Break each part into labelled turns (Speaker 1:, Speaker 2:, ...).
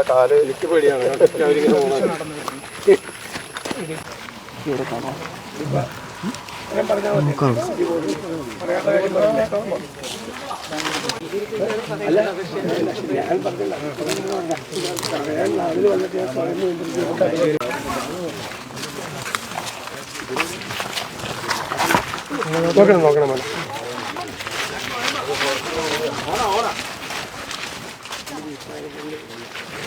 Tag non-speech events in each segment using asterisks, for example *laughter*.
Speaker 1: ഞങ്ങളെ കാൽ
Speaker 2: എനിക്ക് പേടിയാണ്. പോകുന്നത് നോക്കണം നോക്കണം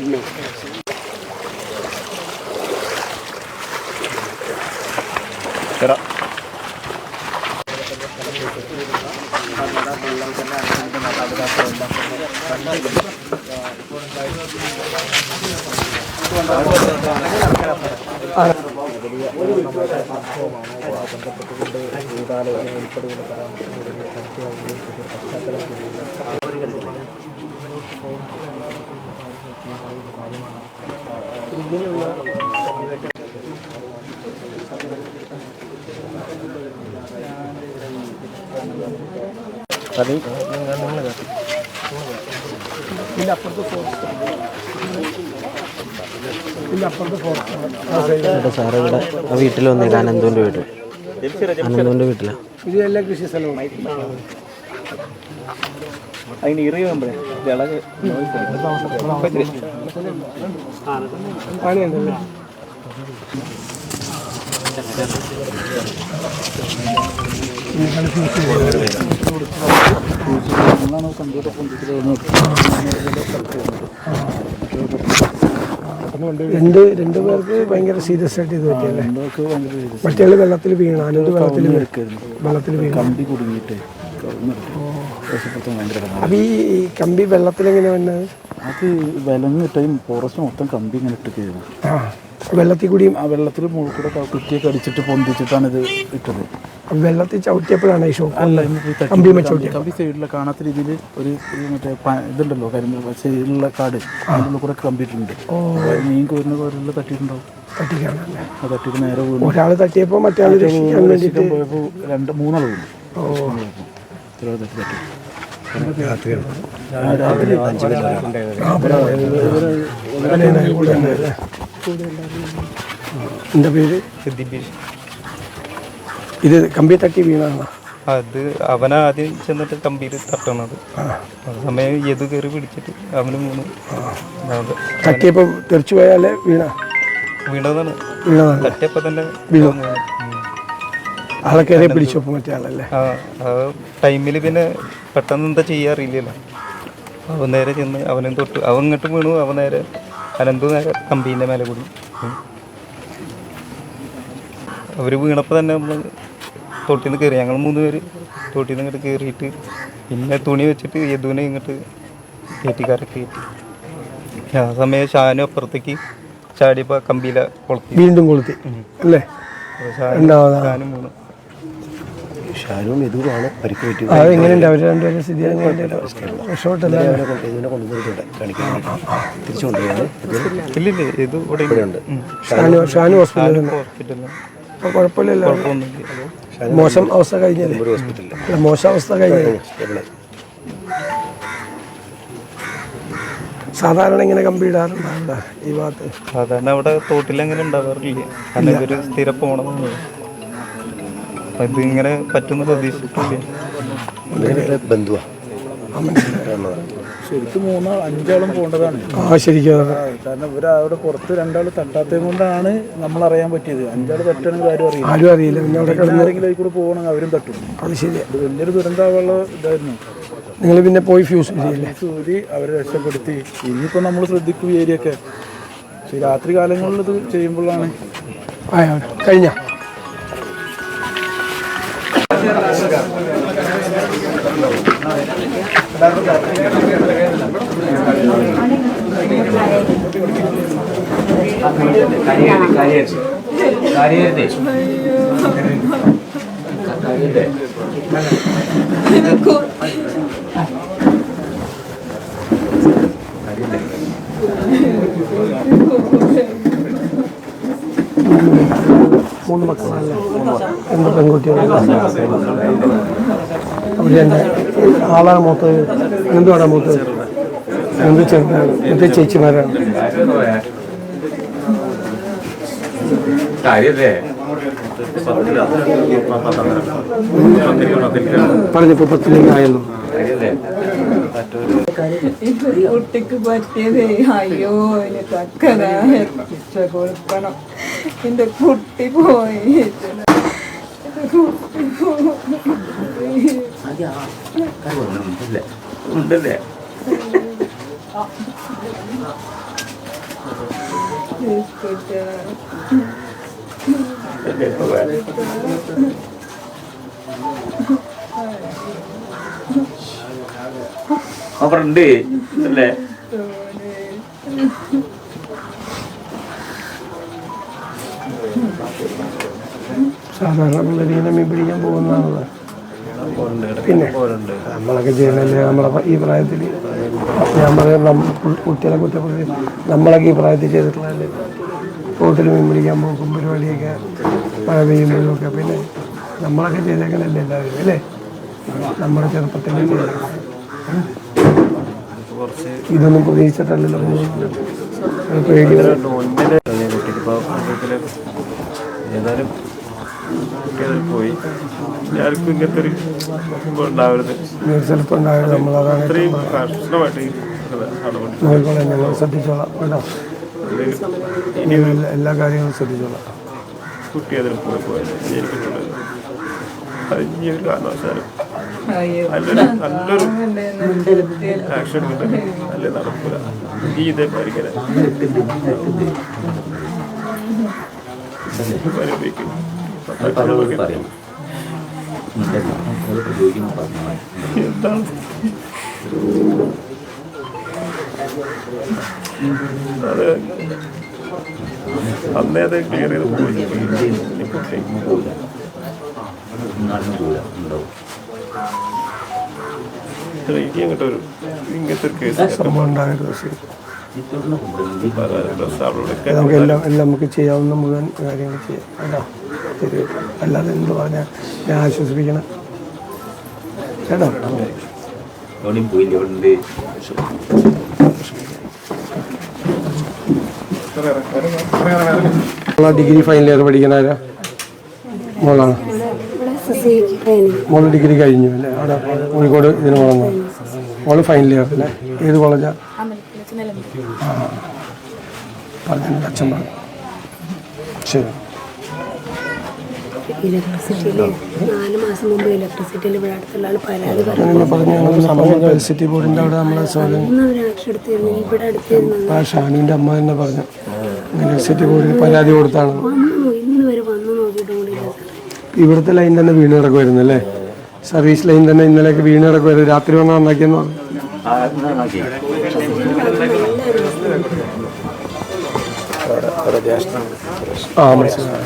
Speaker 2: 분명. Tara.
Speaker 3: ഇവിടെ സാറ് ഇവിടെ ആ വീട്ടിൽ വന്നേക്ക് അനന്തുവിന്റെ വീട്ടിൽ അനന്തുവിന്റെ വീട്ടിലാണ്
Speaker 2: ഇത് എല്ലാ കൃഷി സ്ഥലവും.
Speaker 1: അതിന് ഇറിയുമ്പോഴേ
Speaker 2: രണ്ട് രണ്ട് പേർക്ക് ഭയങ്കര സീരിയസ് ആയിട്ട് ഇത് പറ്റിയല്ലേ? മറ്റേ വെള്ളത്തിൽ വീണ് അനന്ത് വെള്ളത്തിൽ വെള്ളത്തിൽ വീണ്.
Speaker 4: കമ്പി കുടുങ്ങിയിട്ട്.
Speaker 2: അപ്പൊ ഈ കമ്പി വെള്ളത്തിൽ എങ്ങനെ വന്നത്
Speaker 4: അത് വിലങ്ങിട്ടും ഫോറസ്റ്റ് മൊത്തം കമ്പി ഇങ്ങനെ ഇട്ട്
Speaker 2: ആ വെള്ളത്തിൽ കൂടിയും
Speaker 4: ആ വെള്ളത്തിൽ മുകളിൽ കൂടെ കുറ്റിയൊക്കെ അടിച്ചിട്ട് പൊന്തിച്ചിട്ടാണ് ഇത് ഇട്ടത്.
Speaker 2: വെള്ളത്തിൽ ചവിട്ടിയപ്പോഴാണ് ഈ ഷോക്ക്
Speaker 4: അല്ല
Speaker 2: കമ്പി
Speaker 4: കമ്പി സൈഡിലെ കാണാത്ത രീതിയിൽ ഒരു മറ്റേ ഇതുണ്ടല്ലോ കരിമ്പ് സൈഡിലുള്ള കാട്. അതിനുള്ള കൂടെ അപ്പോൾ മീൻ കോരുന്ന കോരെല്ലാം തട്ടിയിട്ടുണ്ടാവും.
Speaker 2: തട്ടിക്കാണല്ലേ
Speaker 4: തട്ടിയിട്ട് നേരെ വീണു.
Speaker 2: ഒരാൾ തട്ടിയപ്പോൾ മറ്റേ
Speaker 4: പോയപ്പോൾ രണ്ട് മൂന്നാൾ വീണു. തട്ടി ആ, രാത്രി
Speaker 2: പേര് ഇത് കമ്പി തട്ടി വീണാണ്
Speaker 1: അത് അവനാദ്യം ചെന്നിട്ട് കമ്പിയിൽ തട്ടണത്. സമയം എത് കയറി പിടിച്ചിട്ട് അവന് മൂന്ന് തട്ടിയപ്പോ
Speaker 2: തട്ടിയപ്പോൾ തെറിച്ചു പോയാലേ വീണ?
Speaker 1: വീണതാണ്.
Speaker 2: വീണതാണ്.
Speaker 1: തട്ടിയപ്പോ തന്നെ
Speaker 2: വീണു.
Speaker 1: ഉം.
Speaker 2: ആളെ കയറി പിടിച്ചപ്പോൾ മറ്റേ ആളല്ലേ?
Speaker 1: ടൈമിൽ പിന്നെ പെട്ടെന്ന് എന്താ ചെയ്യാ അറിയില്ലല്ലോ. അവൻ നേരെ ചെന്ന് അവനും തൊട്ട് അവൻ ഇങ്ങോട്ട് വീണു അവൻ നേരെ അനന്തു നേരെ കമ്പീന്റെ മേലെ കൂടി. അവർ അവർ വീണപ്പോൾ തന്നെ നമ്മൾ തൊട്ടിൽ നിന്ന് കയറി ഞങ്ങൾ മൂന്ന് പേര് തൊട്ടിൽ നിന്ന് ഇങ്ങോട്ട് കയറിയിട്ട് പിന്നെ തുണി വെച്ചിട്ട് യദുവിനെ ഇങ്ങോട്ട് കയറ്റിക്കാരൊക്കെ കയറ്റി. ആ സമയം ഷാനും അപ്പുറത്തേക്ക് ചാടിയപ്പോൾ കമ്പിയിലെ കൊളുത്തി.
Speaker 2: വീണ്ടും കൊളുത്തി. അല്ലേ?
Speaker 1: ഷാനും വീണു.
Speaker 5: ഷാനും എതുവാണ് പരിക്ക് പറ്റി.
Speaker 2: അത് എങ്ങനെയുണ്ട്? അവർ രണ്ടുപേരും സ്ഥിതി
Speaker 5: കൊണ്ട് ഇതിനെ കൊണ്ടുവന്നിട്ടുണ്ട്. കാണിക്കാൻ തിരിച്ചു കൊണ്ടുപോയാണ്
Speaker 2: ഷാനു ഷാനു ഹോസ്പിറ്റലിൽ കുഴപ്പമില്ലല്ലോ മോശം അവസ്ഥ കഴിഞ്ഞല്ലേ?
Speaker 5: ഒരു ഹോസ്പിറ്റലിൽ.
Speaker 2: അല്ല, മോശം അവസ്ഥ
Speaker 5: കഴിഞ്ഞത്
Speaker 2: സാധാരണ ഇങ്ങനെ കമ്പി ഇടാറുണ്ടാവില്ല ഈ ഭാഗത്ത്?
Speaker 1: സാധാരണ അവിടെ തോട്ടിൽ അങ്ങനെ ഉണ്ടാവാറില്ല അല്ലെങ്കിൽ ഒരു സ്ഥിര പോണതാണ് അപ്പൊ ഇത് ഇങ്ങനെ പറ്റുന്ന പ്രതീക്ഷിച്ചിട്ടില്ല.
Speaker 5: ബന്ധുവാ.
Speaker 4: ശരിക്കും മൂന്നാൾ അഞ്ചാളും പോകേണ്ടതാണ്
Speaker 2: ആ ശരിക്കും അതെ.
Speaker 4: കാരണം ഇവർ അവിടെ പുറത്ത് രണ്ടാൾ തട്ടാത്തത് കൊണ്ടാണ് നമ്മൾ അറിയാൻ പറ്റിയത്. അഞ്ചാൾ തട്ടണമെങ്കിൽ ആരും അറിയില്ല.
Speaker 2: ആരും അറിയില്ല. പിന്നെ അവിടെ കിടന്ന്
Speaker 4: ആരെങ്കിലും അതിൽ കൂടെ പോകണമെങ്കിൽ അവരും തട്ടും.
Speaker 2: അത് ശരിയാ.
Speaker 4: ഇത് വലിയൊരു ദുരന്തമുള്ള ഇതായിരുന്നു.
Speaker 2: നിങ്ങൾ പിന്നെ പോയി ഫ്യൂസ്
Speaker 4: അവരെ രക്ഷപ്പെടുത്തി. ഇനിയിപ്പോൾ നമ്മൾ ശ്രദ്ധിക്കും ഏരിയൊക്കെ രാത്രി കാലങ്ങളിൽ ഇത് ചെയ്യുമ്പോഴാണ് *laughs*
Speaker 2: ആയോ കഴിഞ്ഞ മൂന്ന് മക്കളല്ലേ? രണ്ട് പെൺകുട്ടികളല്ലേ അവിടെ എന്റെ ആളാണ് മൂത്തത് എന്തുവാണ് മൂത്തത്. എന്ത് ചെറുതാണ് എന്ത് ചേച്ചിമാരാണ്. പറഞ്ഞപ്പോ പത്തിലേക്ക് ആയല്ലോ
Speaker 6: കുട്ടിക്ക് പറ്റിയത് അയ്യോ ഇനി തക്കതായ ശിക്ഷ കൊടുക്കണം. എന്റെ കുട്ടി പോയി. എന്റെ കുട്ടി
Speaker 7: ഉണ്ട് അല്ലേ
Speaker 2: സാധാരണ നമ്മളൊക്കെ ഈ പ്രായത്തിൽ ഞാൻ പറയാം നമ്മളൊക്കെ പ്രായത്തിൽ മീൻ പിടിക്കാൻ പോകും പരിപാടിയൊക്കെ മഴ പിന്നെ നമ്മളൊക്കെ ചെയ്തേക്കണല്ലേ എല്ലാവരും അല്ലേ? നമ്മുടെ ചെറുപ്പത്തിൽ. ഇതൊന്നും പ്രതീക്ഷിച്ചിട്ടല്ലല്ലോ പേടി
Speaker 7: ഏതായാലും പോയി. ആർക്കും ഇങ്ങനത്തെ ഒരു സംഭവം ഉണ്ടാവരുത്.
Speaker 2: ചിലപ്പോൾ ഉണ്ടായത് നമ്മളതാണ്
Speaker 7: ഇത്രയും കർശനമായിട്ട് ഈ നടപടി.
Speaker 2: നോക്കിക്കോളാം ഞങ്ങൾ ശ്രദ്ധിച്ചോളാം കേട്ടോ. ഇനി എല്ലാ- കാര്യങ്ങളും ശ്രദ്ധിച്ചോളാം.
Speaker 7: കുട്ടി അതിന് പോയി. പോയത് ഒരു കാരണവശാലും
Speaker 6: അയ്യോ
Speaker 7: നല്ലൊരു നല്ലൊരു ആക്ഷൻ നല്ല നടക്കുക നടക്കൂല. ഈ ഇതേ പരിക്കല പരിപ്പിക്കും എന്താണ്? അത് അന്നേ അത് ക്ലിയർ ചെയ്ത് പോയി. എനിക്ക് അങ്ങോട്ട് ഒരു ഇങ്ങനത്തെ ഒരു കേസ്
Speaker 2: സംഭവം ഉണ്ടാകരുത് ശരി
Speaker 7: ഡ്രസ് അവളോടൊക്കെ
Speaker 2: നമുക്ക് എല്ലാം എല്ലാം നമുക്ക് ചെയ്യാവുന്ന മുഴുവൻ കാര്യങ്ങൾ ചെയ്യാം. കേട്ടോ ശരി അല്ലാതെ എന്ത് പറഞ്ഞാൽ ഞാൻ ആശ്വസിപ്പിക്കണം. കേട്ടോ? ഡിഗ്രി ഫൈനൽ ഇയർ പഠിക്കണാരാ മോളാണ്? മോൾ ഡിഗ്രി കഴിഞ്ഞു അല്ലേ? അവിടെ കോഴിക്കോട് ഇതിന് വളർന്നു മോൾ ഫൈനൽ ഇയർ അല്ലേ? ഏത് കോളേജാ അച്ഛൻ പറഞ്ഞു ശരി.
Speaker 8: ഇലക്ട്രിസിറ്റിയിൽ നാല് മാസം മുമ്പ് ഇലക്ട്രിസിറ്റിയിൽ ഇവിടെ അടുത്തുള്ള ആൾ പരാതി പറഞ്ഞു.
Speaker 2: എലക്ട്രിസിറ്റി ബോർഡിന്റെ അവിടെ നമ്മളെ
Speaker 8: ആക്ഷൻ എടുത്തിരുന്നു ഇവിടെ അടുത്തിരുന്നു
Speaker 2: ആ ഷാനുവിന്റെ അമ്മ തന്നെ പറഞ്ഞു. ഇലക്ട്രിസിറ്റി ബോർഡിൽ പരാതി കൊടുത്താണ്.
Speaker 8: ഇന്ന് വരെ വന്നു.
Speaker 2: ഇവിടുത്തെ ലൈൻ തന്നെ വീണ് കിടക്കുമായിരുന്നു അല്ലേ? സർവീസ് ലൈൻ തന്നെ ഇന്നലെയൊക്കെ വീണ് കിടക്കുമായിരുന്നു രാത്രി വന്ന് നന്നാക്കിയെന്ന് പറഞ്ഞു. ആ മനസ്സിലായി.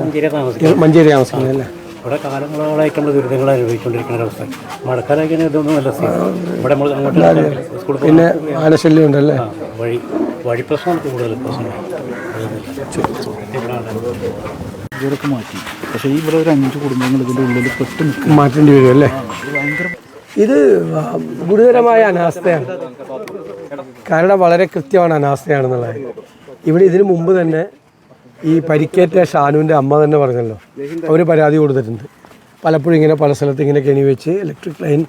Speaker 9: മഞ്ചേരി താമസിക്കും
Speaker 2: മഞ്ചേരി താമസിക്കുന്നത് അല്ലേ
Speaker 9: ഇവിടെ കാലങ്ങളോളായിട്ട് നമ്മൾ ദുരിതങ്ങൾ അനുഭവിച്ചുകൊണ്ടിരിക്കുന്ന ഒരവസ്ഥ മഴക്കാലമൊക്കെ ഇതൊന്നും നല്ല ഇവിടെ നമ്മൾ അങ്ങോട്ട് സ്കൂളിൽ
Speaker 2: പിന്നെ ആനശല്യം ഉണ്ടല്ലേ?
Speaker 9: വഴി വഴി പ്രശ്നമാണ് കൂടുതൽ പ്രശ്നം
Speaker 4: ഇവരൊക്കെ മാറ്റി. പക്ഷേ ഇവിടെ ഒരു അഞ്ച് കുടുംബങ്ങൾ ഇതിന്റെ ഉള്ളിൽ പെട്ട് നിൽക്കും
Speaker 2: മാറ്റേണ്ടി വരും അല്ലേ? ഇത് ഗുരുതരമായ അനാസ്ഥയാണ്. കാരണം വളരെ കൃത്യമാണ് അനാസ്ഥയാണെന്നുള്ളത്. ഇവിടെ ഇതിനു മുമ്പ് തന്നെ ഈ പരിക്കേറ്റ ഷാനുവിന്റെ അമ്മ തന്നെ പറഞ്ഞല്ലോ. അവർ പരാതി കൊടുത്തിട്ടുണ്ട്. പലപ്പോഴും ഇങ്ങനെ പല സ്ഥലത്ത് ഇങ്ങനെ കെണി വെച്ച് ഇലക്ട്രിക് ലൈൻ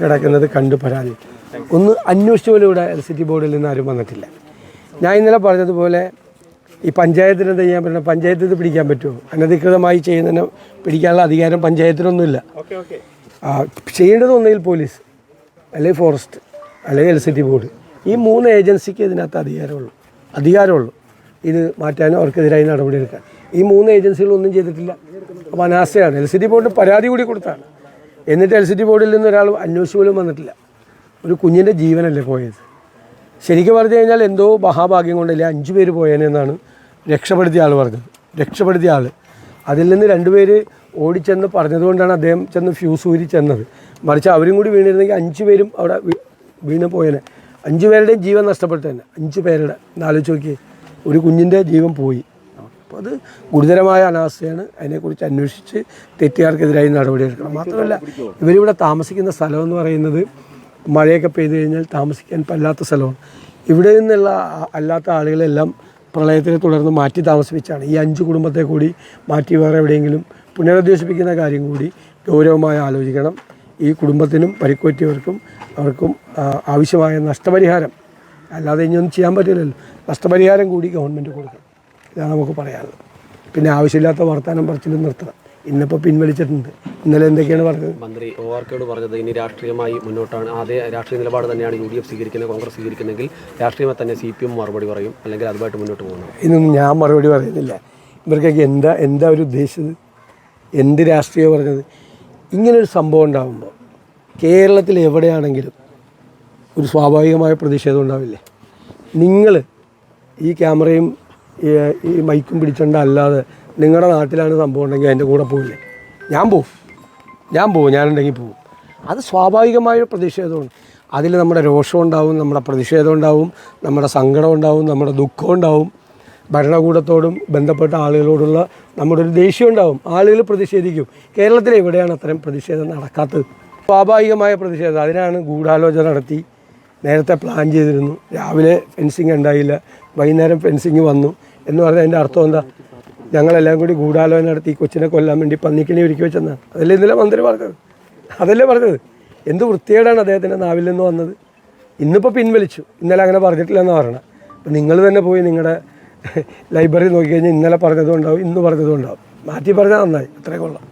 Speaker 2: കിടക്കുന്നത് കണ്ട് പരാതി. ഒന്ന് അന്വേഷിച്ച പോലും ഇവിടെ എലക്ട്രിസിറ്റി ബോർഡിൽ നിന്ന് ആരും വന്നിട്ടില്ല. ഞാൻ ഇന്നലെ പറഞ്ഞതുപോലെ ഈ പഞ്ചായത്തിന് എന്താ ചെയ്യാൻ പറ്റുന്നത്? പഞ്ചായത്തിൽ ഇത് പിടിക്കാൻ പറ്റുമോ? അനധികൃതമായി ചെയ്യുന്നതിന് പിടിക്കാനുള്ള അധികാരം പഞ്ചായത്തിനൊന്നുമില്ല. ചെയ്യേണ്ടത് ഒന്നുകിൽ പോലീസ് അല്ലെങ്കിൽ ഫോറസ്റ്റ് അല്ലെങ്കിൽ എൽ സി ടി ബോർഡ്. ഈ മൂന്ന് ഏജൻസിക്ക് ഇതിനകത്ത് അധികാരമുള്ളൂ. അധികാരമുള്ളൂ. ഇത് മാറ്റാനും അവർക്കെതിരായി നടപടിയെടുക്കാൻ. ഈ മൂന്ന് ഏജൻസികളൊന്നും ചെയ്തിട്ടില്ല. അപ്പോൾ അനാസ്ഥയാണ്. എൽ സി ടി ബോർഡിന് പരാതി കൂടി കൊടുത്താണ്. എന്നിട്ട് എൽ സി ടി ബോർഡിൽ നിന്ന് ഒരാൾ അന്വേഷിച്ച് പോലും വന്നിട്ടില്ല. ഒരു കുഞ്ഞിന്റെ ജീവനല്ലേ പോയത്? ശരിക്കും പറഞ്ഞു കഴിഞ്ഞാൽ എന്തോ മഹാഭാഗ്യം കൊണ്ടല്ലേ അഞ്ചു പേര് പോയേനെന്നാണ് രക്ഷപ്പെടുത്തിയ ആൾ പറഞ്ഞത്. രക്ഷപ്പെടുത്തിയ ആൾ അതിൽ നിന്ന് രണ്ടുപേര് ഓടിച്ചെന്ന് പറഞ്ഞതുകൊണ്ടാണ് അദ്ദേഹം ചെന്ന് ഫ്യൂസ് ഊരി ചെന്നത്. മറിച്ച് അവരും കൂടി വീണിരുന്നെങ്കിൽ അഞ്ച് പേരും അവിടെ വീണ് പോയേനെ. അഞ്ചു പേരുടെയും ജീവൻ നഷ്ടപ്പെട്ടു തന്നെ അഞ്ചു പേരുടെ. എന്നാലോചിച്ച് നോക്കിയേ. ഒരു കുഞ്ഞിന്റെ ജീവൻ പോയി. അപ്പോൾ അത് ഗുരുതരമായ അനാസ്ഥയാണ്. അതിനെക്കുറിച്ച് അന്വേഷിച്ച് തെറ്റുകാർക്കെതിരായി നടപടിയെടുക്കണം മാത്രമല്ല ഇവരിവിടെ താമസിക്കുന്ന സ്ഥലം എന്ന് പറയുന്നത് മഴയൊക്കെ പെയ്തു കഴിഞ്ഞാൽ താമസിക്കാൻ പറ്റാത്ത സ്ഥലമാണ്. ഇവിടെ നിന്നുള്ള അല്ലാത്ത ആളുകളെല്ലാം പ്രളയത്തിനെ തുടർന്ന് മാറ്റി താമസിപ്പിച്ചാണ് ഈ അഞ്ച് കുടുംബത്തെ കൂടി മാറ്റി വേറെ എവിടെയെങ്കിലും പുനരധിവസിപ്പിക്കുന്ന കാര്യം കൂടി ഗൗരവമായി ആലോചിക്കണം. ഈ കുടുംബത്തിനും പരിക്കുപറ്റിയവർക്കും അവർക്കും ആവശ്യമായ നഷ്ടപരിഹാരം അല്ലാതെ ഇനിയൊന്നും ചെയ്യാൻ പറ്റില്ലല്ലോ. നഷ്ടപരിഹാരം കൂടി ഗവൺമെന്റ് കൊടുക്കണം. ഇതാണ് നമുക്ക് പറയാനുള്ളത്. പിന്നെ ആവശ്യമില്ലാത്ത വർത്തമാനം പറച്ചിലും നിർത്തണം. ഇന്നിപ്പോൾ പിൻവലിച്ചിട്ടുണ്ട്. ഇന്നലെ എന്തൊക്കെയാണ് പറഞ്ഞത്?
Speaker 5: മന്ത്രി ഒ ആർ കെയോട് പറഞ്ഞത് ഇനി രാഷ്ട്രീയമായി മുന്നോട്ടാണ്. അതേ രാഷ്ട്രീയ നിലപാട് തന്നെയാണ് യു ഡി എഫ് സ്വീകരിക്കുന്നത് കോൺഗ്രസ് സ്വീകരിക്കുന്നെങ്കിൽ രാഷ്ട്രീയമായി തന്നെ സി പി എം മറുപടി പറയും അല്ലെങ്കിൽ അതുമായിട്ട് മുന്നോട്ട് പോകുന്നു.
Speaker 2: ഇതൊന്നും ഞാൻ മറുപടി പറയുന്നില്ല. ഇവർക്കൊക്കെ എന്താ എന്താ ഒരു ഉദ്ദേശിച്ചത്? എന്ത് രാഷ്ട്രീയം പറഞ്ഞത്? ഇങ്ങനൊരു സംഭവം ഉണ്ടാകുമ്പോൾ കേരളത്തിൽ എവിടെയാണെങ്കിലും ഒരു സ്വാഭാവികമായ പ്രതിഷേധം ഉണ്ടാവില്ലേ? നിങ്ങൾ ഈ ക്യാമറയും ഈ മൈക്കും പിടിച്ചോണ്ട് അല്ലാതെ നിങ്ങളുടെ നാട്ടിലാണ് സംഭവം ഉണ്ടെങ്കിൽ അതിന്റെ കൂടെ പോവില്ലേ? ഞാൻ പോവും. ഞാൻ പോവും. ഞാനുണ്ടെങ്കിൽ പോവും. അത് സ്വാഭാവികമായ പ്രതിഷേധമാണ്. അതിൽ നമ്മുടെ രോഷം ഉണ്ടാവും നമ്മുടെ പ്രതിഷേധം ഉണ്ടാവും നമ്മുടെ സങ്കടം ഉണ്ടാവും നമ്മുടെ ദുഃഖം ഉണ്ടാവും. ഭരണകൂടത്തോടും ബന്ധപ്പെട്ട ആളുകളോടുള്ള നമ്മുടെ ഒരു ദേഷ്യം ഉണ്ടാവും. ആളുകൾ പ്രതിഷേധിക്കും. കേരളത്തിൽ എവിടെയാണ് അത്തരം പ്രതിഷേധം നടക്കാത്തത്? സ്വാഭാവികമായ പ്രതിഷേധം. അതിനാണ് ഗൂഢാലോചന നടത്തി. നേരത്തെ പ്ലാൻ ചെയ്തിരുന്നു. രാവിലെ ഫെൻസിങ് ഉണ്ടായില്ല. വൈകുന്നേരം ഫെൻസിങ് വന്നു. എന്ന് പറഞ്ഞാൽ അതിന്റെ അർത്ഥം എന്താ? ഞങ്ങളെല്ലാം കൂടി ഗൂഢാലോചന നടത്തി കൊച്ചിനെ കൊല്ലാൻ വേണ്ടി പന്നിക്കിണി ഒരുക്കി വെച്ചെന്നാണ് അതല്ലേ ഇന്നലെ മന്ത്രി പറഞ്ഞത്? അതല്ലേ പറഞ്ഞത്? എന്ത് വൃത്തികേടാണ് അദ്ദേഹത്തിന്റെ നാവിൽ നിന്ന് വന്നത്? ഇന്നിപ്പോൾ പിൻവലിച്ചു. ഇന്നലെ അങ്ങനെ പറഞ്ഞിട്ടില്ലെന്ന് പറയണം. അപ്പം നിങ്ങൾ തന്നെ പോയി നിങ്ങളുടെ ലൈബ്രറി നോക്കി കഴിഞ്ഞാൽ ഇന്നലെ പറഞ്ഞതും ഉണ്ടാവും ഇന്ന് പറഞ്ഞതും ഉണ്ടാവും. മാറ്റി പറഞ്ഞാൽ നന്നായി. അത്രേ കൊള്ളാം